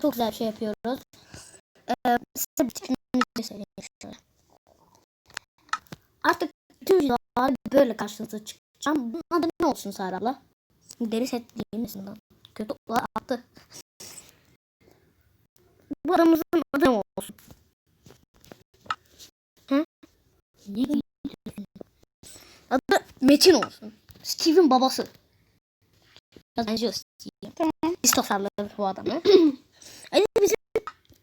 çok güzel bir şey yapıyoruz. Ee, size bir fikrimizi söyleyeyim şöyle. Artık tüm videolar böyle karşınıza çıkacağım. Bunun adı ne olsun Sara abla? Deri set lan? Kötü olarak attı. Bu adamımızın adı ne olsun? Hı? Ne. Adı Metin olsun. Steve'in babası. Biraz benziyor Steve. Tamam. Biz tasarladık bu adamı.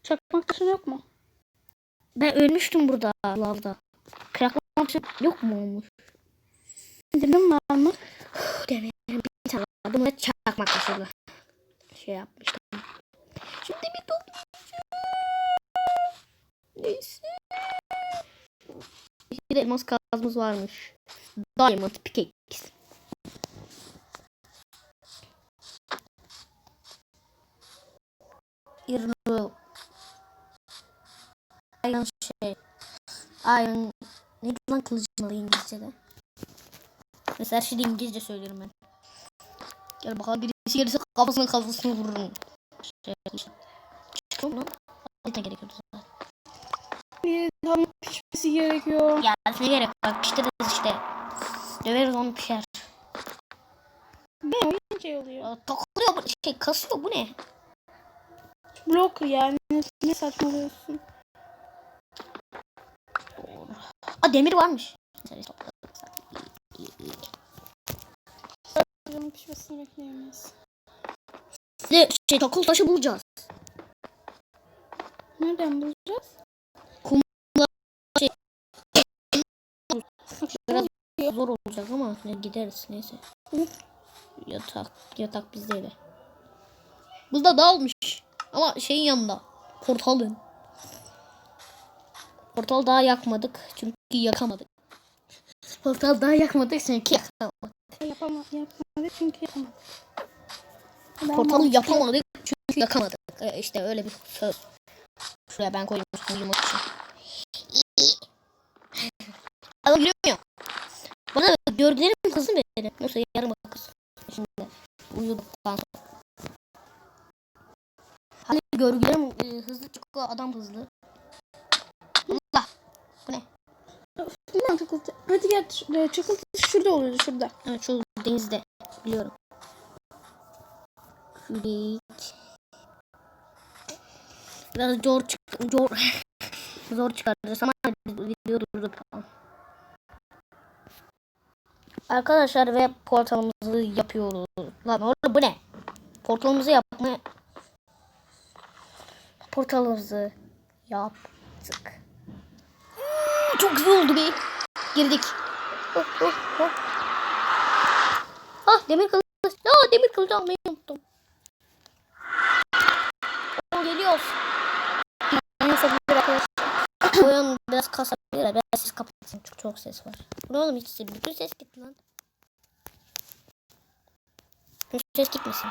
Çakmak taşın yok mu? ben ölmüştüm burada lavda. Kıraklama şey yok mu olmuş? Dilim var mı? Demeyelim bir tane. Bunu da çakmak taşırdı. Şey yapmıştım. Şimdi bir toplayacağım. Neyse. Bir elmas kazmamız varmış. Diamond pickaxe. Iron Iron şey. Iron ne lan kılıcın adı İngilizce'de? Mesela şimdi İngilizce söylüyorum ben. Gel bakalım birisi gelirse kafasına kafasını vururum. Şey, Çıkıyor mu? Ne gerekiyordu zaten. Bir tam pişmesi gerekiyor. Ya ne gerek var piştiririz işte. Döveriz onu pişer. Ne şey oluyor. Aa, Takılıyor bu şey kasıyor bu ne? Blok yani. Ne saçmalıyorsun? Aa demir varmış. Bunun pişmesini bekleyemeyiz. Ne şey takıl taşı bulacağız. Nereden bulacağız? Biraz zor olacak ama ne gideriz neyse. Yatak yatak bizdeydi. Burada dağılmış ama şeyin yanında portalın. Portal daha yakmadık çünkü yakamadık. Portal daha yakmadık çünkü yakamadık. Yapama, yapmadı çünkü yapamadı. Ben Portalı yapamadık çünkü yakamadık. Ee, işte öyle bir söz. Şuraya ben koyayım uyumak için. Ama gülüyor mu? Bana gördüğün hızlı verin. Nasıl yarım kız. Şimdi uyuduktan sonra. Hani görgülerim e, hızlı çıkıyor adam hızlı. Allah. Bu ne? Mantıklı. Hadi gel. e, Çakıl taşı şurada oluyordu şurada. Evet şu denizde. Biliyorum. Şurayı. Biraz zor çık zor zor çıkarırız ama video durdu falan. Arkadaşlar ve portalımızı yapıyoruz. Lan oğlum bu ne? Portalımızı yapmaya portalımızı yaptık. Çok güzel oldu be. Girdik. Oh, oh, oh. Ah demir kılıç. Ya demir kılıcı almayı unuttum. Geliyoruz. Neyse bir arkadaşlar. Oyun biraz kasabilir. Biraz ses kapatın. Çok çok ses var. Ne oğlum hiç ses. Bütün ses gitti lan. Bütün ses gitmesin.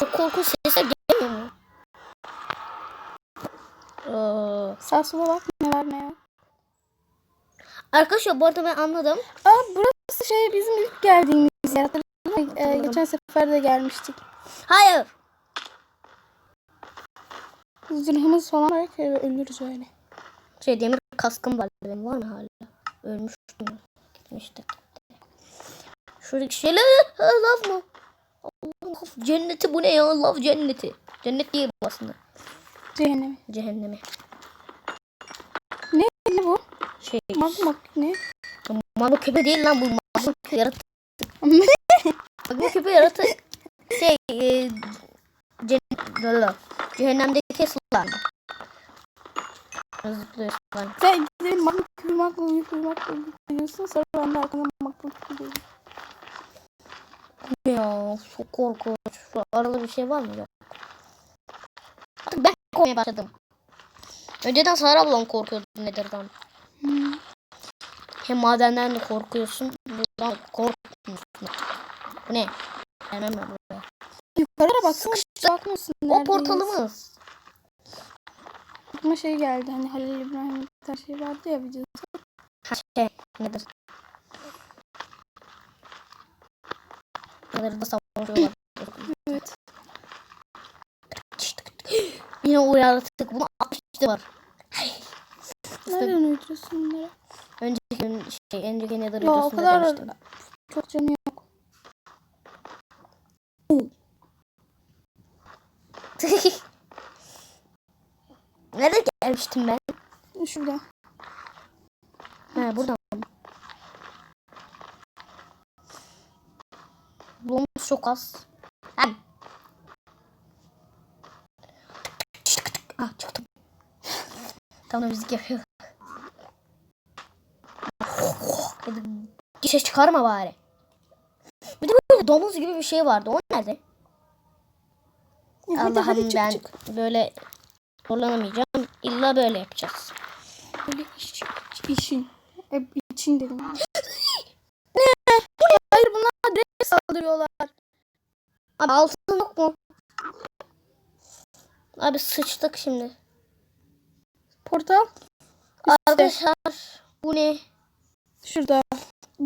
Çok korkunç sesler gelmiyor mu? Ee, Sağ sola bak ne var ne yok. arkadaşlar bu arada ben anladım. Aa burası şey bizim ilk geldiğimiz yer. Ee, geçen sefer de gelmiştik. Hayır. Zırhımız falan ki ölürüz öyle. Şey demir kaskım var benim var mı hala? Ölmüştüm. Gitmişti. Şuradaki şeyler lav mı? Allah cenneti bu ne ya lav cenneti. Cennet değil bu aslında. Cehennemi. Cehennemi. Ne, ne bu? Şey Magma ne? magma küpe değil lan bu magma küpe yaratık. Magma küpe yaratık. Şey e, böyle. Cehennemdeki sular mı? Zıplıyorsun lan. Sen gidelim küpü magma küpü magma küpü diyorsun sonra ben de arkadan küpü diyorum. Ya çok korkunç. Arada bir şey var mı? Yok. Artık ben korkmaya başladım. Önceden Sara ablam korkuyordu Nether'dan. Hmm. Hem madenden de korkuyorsun. Buradan korkmuyorsun. Bu ne? Gelmem ben buraya. Yukarıya baksana bakmasın. O portalımız. Aklıma şey geldi hani Halil İbrahim bir şey vardı ya videoda. Ha şey. Nether. Nether'da savaşıyorlar. Evet. Yaratık. Bunun 60 var. Nereden uyduruyorsun bunları? Önceki gün şey, önceki nether Ya o kadar demiştim. çok canı yok. Nerede gelmiştim ben? Şurada. Ha buradan. Bomuz çok az. Hem. Ah çıktım. Tam müzik yapıyor. Bir ses çıkarma bari. Bir de böyle domuz gibi bir şey vardı. O nerede? Hadi hadi Allah'ım çık ben çık. böyle zorlanamayacağım. İlla böyle yapacağız. Böyle iş, işin. Hep için dedim. ne? Hayır bunlar direkt saldırıyorlar. Abi altın yok mu? Abi sıçtık şimdi. Portal Arkadaşlar bu ne? şurada.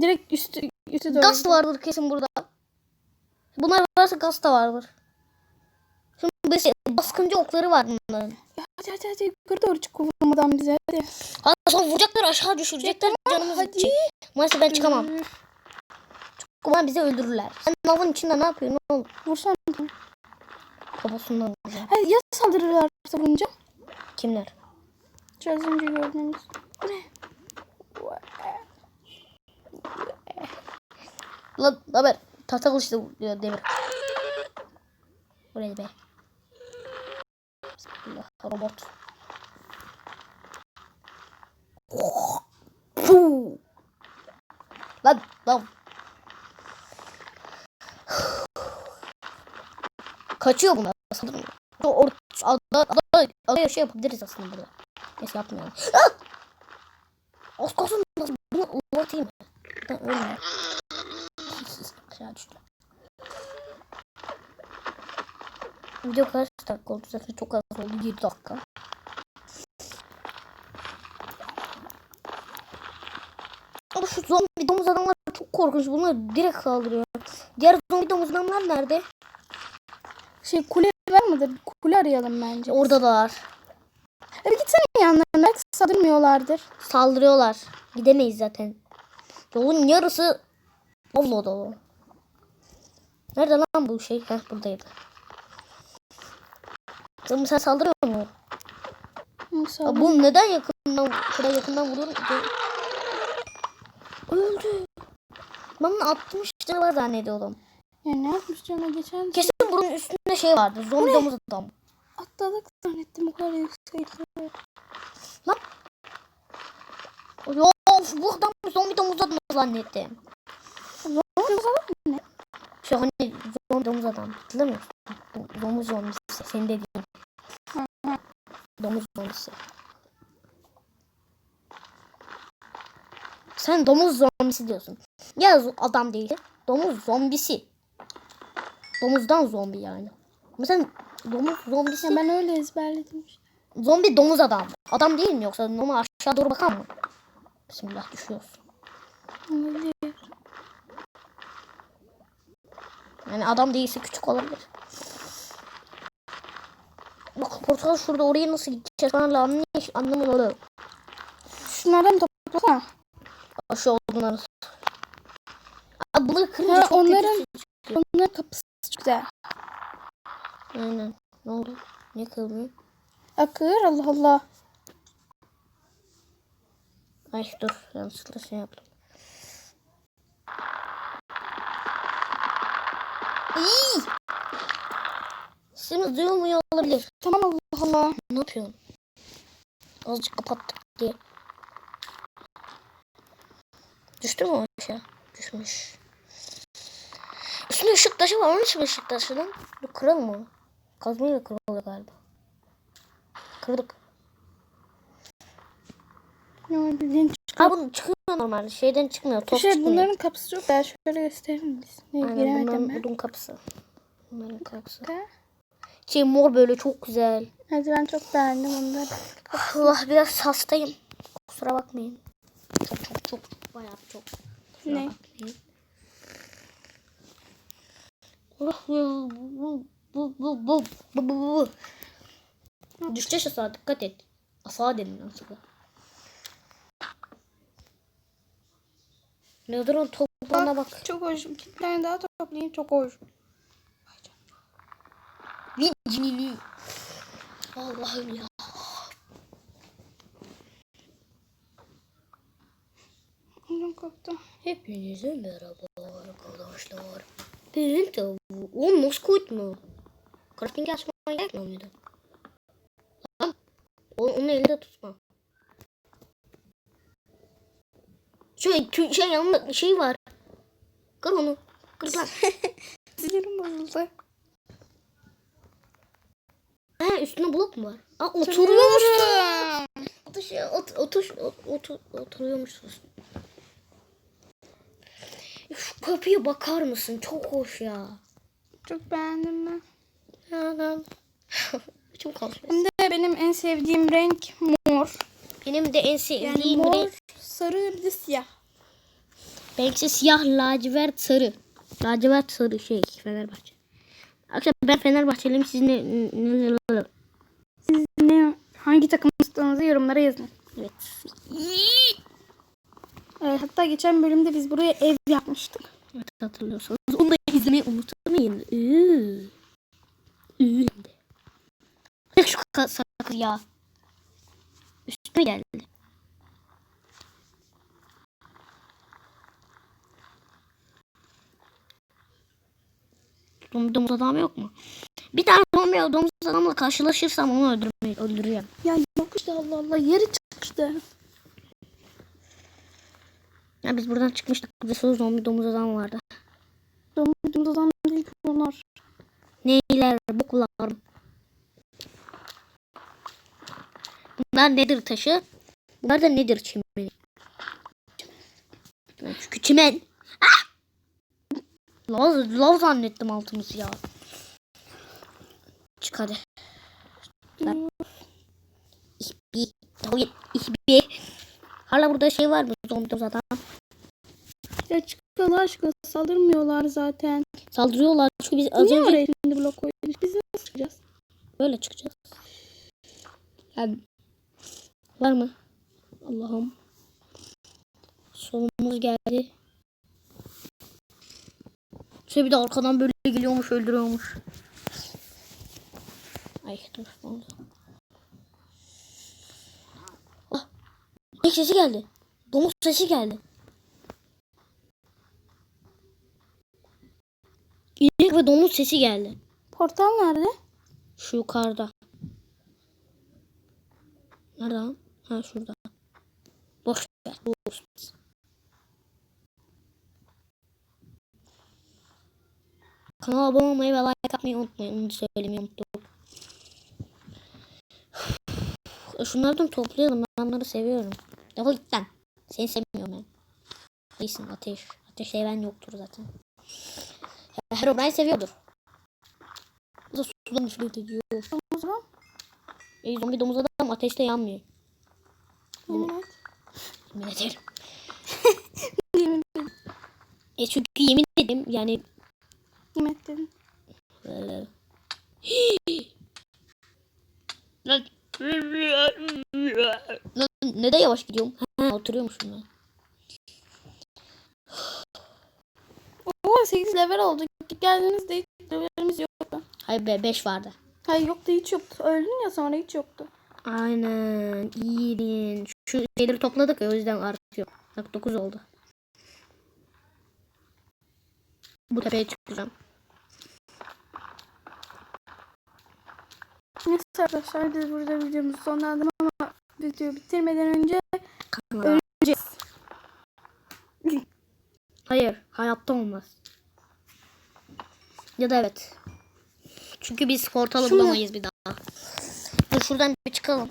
Direkt üstü üstü doğru. Gaz vardır kesin burada. Bunlar varsa gaz da vardır. Şimdi böyle baskıncı okları var bunların. Ya Hadi hadi hadi yukarı doğru çık vurmadan bize hadi. Hadi sonra vuracaklar aşağı düşürecekler canımızı hadi. çek. Maalesef ben çıkamam. Ama bizi öldürürler. Sen lavın içinde ne yapıyorsun oğlum? Vursan. Kafasından vuracağım. Ya saldırırlar savunca? Kimler? Biraz önce gördüğümüz. Lan haber. Tahta kılıçla vuruyor demir. Buraya be. Bismillah. Robot. Lan lan. Kaçıyor bunlar sanırım. Or ada, ada, adaya şey yapabiliriz aslında burada. Neyse yapmayalım. Ah! Az kalsın nasıl bunu uğratayım. Ben ölmüyorum. Aşağı düştü. Video kaç dakika oldu zaten çok az oldu 7 dakika. Ama şu zombi domuz adamlar çok korkunç. Bunlar direkt saldırıyor. Diğer zombi domuz adamlar nerede? Şey kule var mıdır? Bir kule arayalım bence. Oradalar. E bir gitsene yanlarına. Belki saldırmıyorlardır. Saldırıyorlar. Gidemeyiz zaten. Yolun yarısı Avlo dolu. Nerede lan bu şey? Heh buradaydı. Sen, sen saldırıyor mu? Ya bu neden yakından, kadar yakından vuruyorum? Öldü. Ben bunu 60 lira var zannediyordum. Ya ne yapmış canına geçen Kesin bunun üstünde şey vardı. Zombi domuz adam. atladık zannettim o kadar yüksekte. Yok bu adam zombi domuz adam zannettim. Zombi falan Şu hani zombi domuz adam. Hatırlamıyor musun? Domuz zombisi. Senin dediğin. Domuz zombisi. Sen domuz zombisi diyorsun. Ya adam değil. Domuz zombisi. Domuzdan zombi yani. Ama sen domuz zombisi. Ya ben öyle ezberledim. Zombi domuz adam. Adam değil mi yoksa normal aşağı doğru bakan mı? Bismillah düşüyoruz. Yani adam değilse küçük olabilir. Bak portal şurada oraya nasıl gideceğiz falan anlayış anlamıyorum. Şunlardan toplasana. Aşağı. Abi bunları kırınca çok onların-. Onların kapısı güzel. Aynen. Ne oldu? Ne kırmıyor? Akır Allah Allah. Ay dur yanlışlıkla şey yaptım. İyi. Seni duyulmuyor olabilir. Tamam Allah Allah. Ne yapıyorsun? Azıcık kapattık diye. Düştü mü aşağı? Düşmüş. Üstünde ışık taşı var. İçin mi ışık taşı lan? Bu kırıl mı? Kazmayla kırılıyor galiba. Kırdık. Ne bileyim. Ha bu çıkıyor normalde. Şeyden çıkmıyor. Top Şey, çıkmıyor. bunların kapısı çok güzel. Şöyle misin? Ne Aynen giremedim bunların ben. bunun kapısı. Bunların kapısı. Ha? Şey mor böyle çok güzel. Hadi ben çok beğendim onları. Allah biraz hastayım. Kusura bakmayın. Çok çok çok bayağı çok. Kusura Ne? bakmayın. Düşeceğiz aşağı dikkat et. Asağa dedim lan sana. Nedir o toprağına bak. Çok hoş. Bir tane daha toplayayım. Çok hoş. Vincini. Allah'ım ya. Koptu. Hepinize merhaba arkadaşlar. Benim tavuğu. O Moskut mu? Crafting açmaya gerekmiyor muydu? Lan. O, onu elde tutma. Şöyle şey yanında şey var. Kır onu. Kır lan. Sinirim bozuldu. ha üstüne blok mu var? Aa oturuyormuş. Oturuyorum. Otur, ot, otur, ot, otur, oturuyormuşsunuz. Şu kapıya bakar mısın? Çok hoş ya. Çok beğendim ben. Ben... İçim kalkıyor. Hem de benim en sevdiğim renk mor. Benim de en Yani sevdiğim mor, renk sarı bir de siyah. benimki siyah lacivert sarı. Lacivert sarı şey Fenerbahçe. Arkadaşlar ben Fenerbahçeliyim siz ne, ne, ne- Siz ne, hangi takım tuttuğunuzu yorumlara yazın. Evet. Evet, hatta geçen bölümde biz buraya ev yapmıştık. Evet hatırlıyorsanız onu da izlemeyi unutmayın. Iıı. Iıı. Bırak şu sakız ya. Üstüme geldi. Dom domuz adam yok mu? Bir tane zombi domuz adamla karşılaşırsam onu öldürmeyi öldürüyorum. Ya yok işte Allah Allah yeri çıkmıştı. Ya biz buradan çıkmıştık. Bir sürü zombi domuz adam vardı. Domuz adam değil onlar. Neyler boklar. Bunlar nedir taşı? Bunlar da nedir çimeni? Çünkü çimen. Ah! Lav, lav zannettim altımızı ya. Çık hadi. Tauyen, ich bin. Hala burada şey var mı? Zombi adam. Ya çık Allah aşkına saldırmıyorlar zaten. Saldırıyorlar çünkü biz az Niye önce oraya şimdi blok koyduk? Biz nasıl çıkacağız? Böyle çıkacağız. Yani var mı? Allah'ım. Sonumuz geldi. Şöyle bir de arkadan böyle geliyormuş öldürüyormuş. Ay dur ne oldu? Ah, ne sesi geldi. Domuz sesi geldi. İnek ve domuz sesi geldi. Portal nerede? Şu yukarıda. Nerede lan? Ha şurada. Boş ver. Boş. Kanala abone olmayı ve like atmayı unutmayın. Onu söylemeyi unuttum. Şunlardan toplayalım. Ben bunları seviyorum. Defol git lan. Seni sevmiyorum ben. İyisin ateş. Ateş seven yoktur zaten. Herobrine seviyordur. Bu da sudan nefret ediyor. O zaman. E, zombi domuz adam ateşte yanmıyor. Evet. Yemin ederim. E çünkü yemin ederim yani yemin dedim. eee, Lan neden yavaş gidiyorum? Ha, oturuyormuşum ben. Oo 8 level oldu. Geldiğinizde hiç levelimiz yoktu. Hayır be 5 vardı. Hayır yoktu hiç yoktu. Öldün ya sonra hiç yoktu. Aynen. İyiydin. Şu şeyleri topladık ya o yüzden artıyor. Bak 9 oldu. Bu tepeye çıkacağım. Neyse arkadaşlar biz burada videomuzu sonlandırma ama video bitirmeden önce Kanala. öleceğiz. Hayır. Hayatta olmaz. Ya da evet. Çünkü biz portalı Şunu- bulamayız bir daha. Dur şuradan bir çıkalım.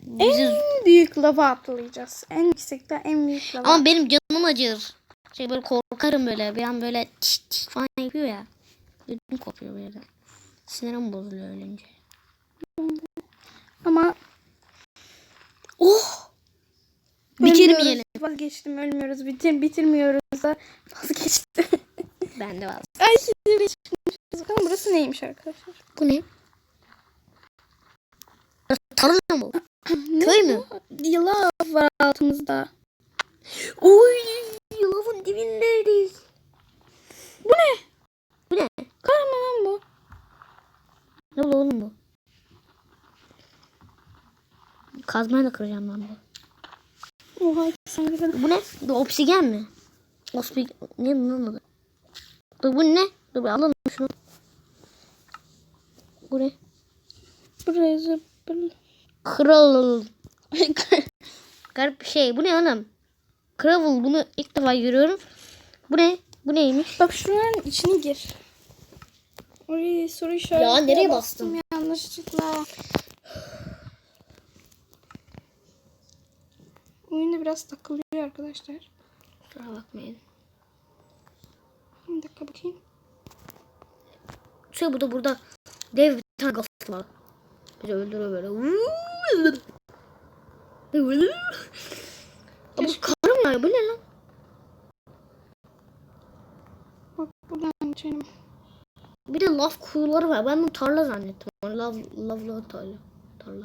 Bizi... En büyük lava atlayacağız. En yüksekte en büyük lava. Ama benim canım acır. Şey böyle korkarım böyle. Bir an böyle çıt çıt falan yapıyor ya. Ödüm kopuyor böyle. Sinirim bozuluyor ölünce. Ama Oh! Bitirmeyelim. Vazgeçtim ölmüyoruz. Bitir, bitirmiyoruz da vazgeçtim. Ben de var. Ay şimdi. Bakalım burası neymiş arkadaşlar. Bu ne? tarla mı? Köy mü? Yılan var altımızda. Oy lavın dibindeyiz. Bu ne? Bu ne? Kar mı lan bu? Ne bu oğlum bu? Kazmayla kıracağım ben bu. Oha. Bu ne? Bu obsidian mi? Obsidian ne lan? Dur bu ne? Dur bir alalım şunu. Bu ne? Buraya zıpır. Kral. Garip bir şey. Bu ne oğlum? Gravel bunu ilk defa görüyorum. Bu ne? Bu neymiş? Bak şunun içine gir. Orayı soru işareti. Ya, nereye bastın? Yanlışlıkla. Oyunda biraz takılıyor arkadaşlar. Kusura bakmayın. Bir dakika bakayım. Şey bu da burada dev bir tane ghost var. Bizi öldürüyor böyle. Ama kar mı ya? Bu ne lan? Bak buradan geçelim. Bir de lav kuyuları var. Ben bunu tarla zannettim. Lav, lavlı tarla. Tarla.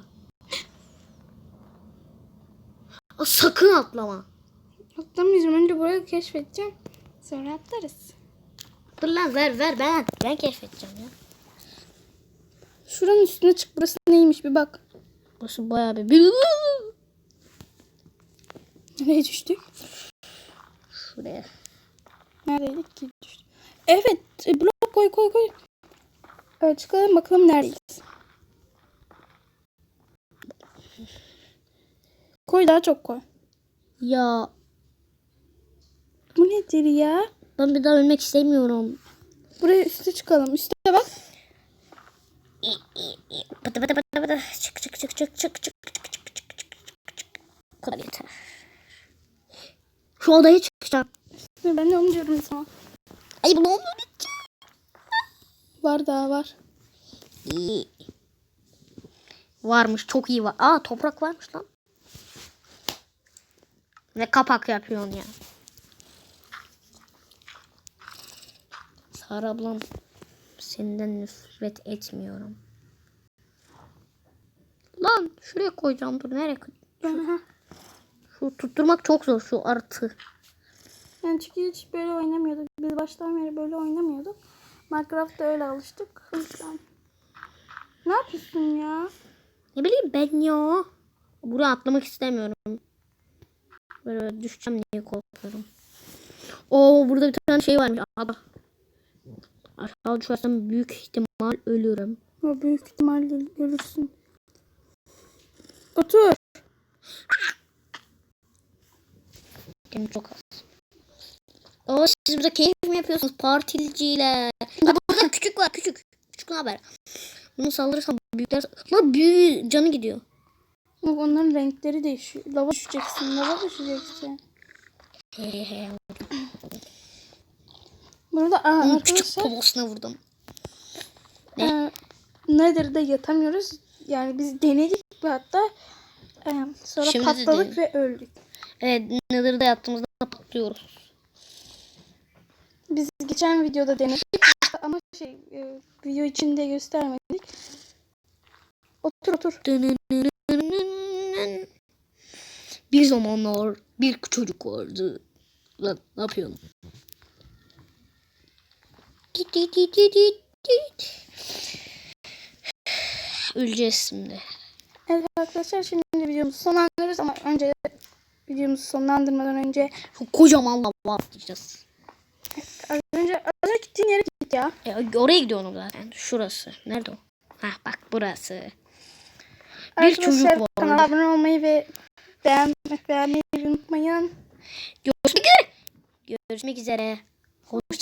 Aa, sakın atlama. Atlamayacağım. Önce burayı keşfedeceğim. Sonra atlarız. Dur lan ver ver ben. Ben keşfedeceğim ya. Şuranın üstüne çık. Burası neymiş bir bak. Burası bayağı bir... Nereye düştük? Şuraya. Neredeydik ki düştük? Evet. e, Blok koy koy koy. Evet, çıkalım bakalım neredeyiz. Koy daha çok koy. Ya Bu nedir ya? Ben bir daha ölmek istemiyorum. Buraya üste çıkalım. Üste bak. Bıdı bıdı bıdı bıdı. Çık çık çık çık çık çık çık çık çık çık çık. Bu kadar yeter. Şu odaya çıkacağım. Ben de onu diyorum sana. Ay bunu olmuyor. Var daha var. İyi. Varmış çok iyi var. Aa toprak varmış lan. Ve kapak yapıyorsun ya. Sara ablam senden nefret etmiyorum. Lan şuraya koyacağım dur nereye? Aha. Şu tutturmak çok zor şu artı. Yani çünkü hiç böyle oynamıyorduk. Biz baştan beri böyle oynamıyorduk. Minecraft'ta öyle alıştık. Ne yapıyorsun ya? Ne bileyim ben ya. Buraya atlamak istemiyorum. Böyle düşeceğim diye korkuyorum. Oo burada bir tane şey varmış. Ada. Aşağı düşersem büyük ihtimal ölürüm. O büyük ihtimalle görürsün. Otur. Benim çok az. Oo siz burada keyif mi yapıyorsunuz partilciler? Ha, burada küçük var küçük. Küçük ne haber? Bunu saldırırsam büyükler... Lan büyük canı gidiyor. Bak onların renkleri değişiyor. Lava düşeceksin. Lava düşeceksin. He he. Burada aa, Onun küçük poposuna vurdum. e, Nether'da yatamıyoruz. Yani biz denedik ve hatta e, sonra Şimdi de patladık denedik. ve öldük. Evet Nether'da yattığımızda patlıyoruz. Biz geçen videoda denedik ama şey e, video içinde göstermedik. Otur otur. Bir zamanlar bir çocuk vardı. Lan ne yapıyorsun? Öleceğiz şimdi. Evet arkadaşlar şimdi videomuzu sonlandırırız ama önce videomuzu sonlandırmadan önce Şu kocaman lava atlayacağız. az önce az önce gittiğin yere git ya. E, oraya gidiyorum zaten. Şurası. Nerede o? Hah bak burası. Bir çocuk Arkadaşlar var. kanala abone olmayı ve beğenmek beğenmeyi unutmayın. Görüşmek üzere. Görüşmek üzere.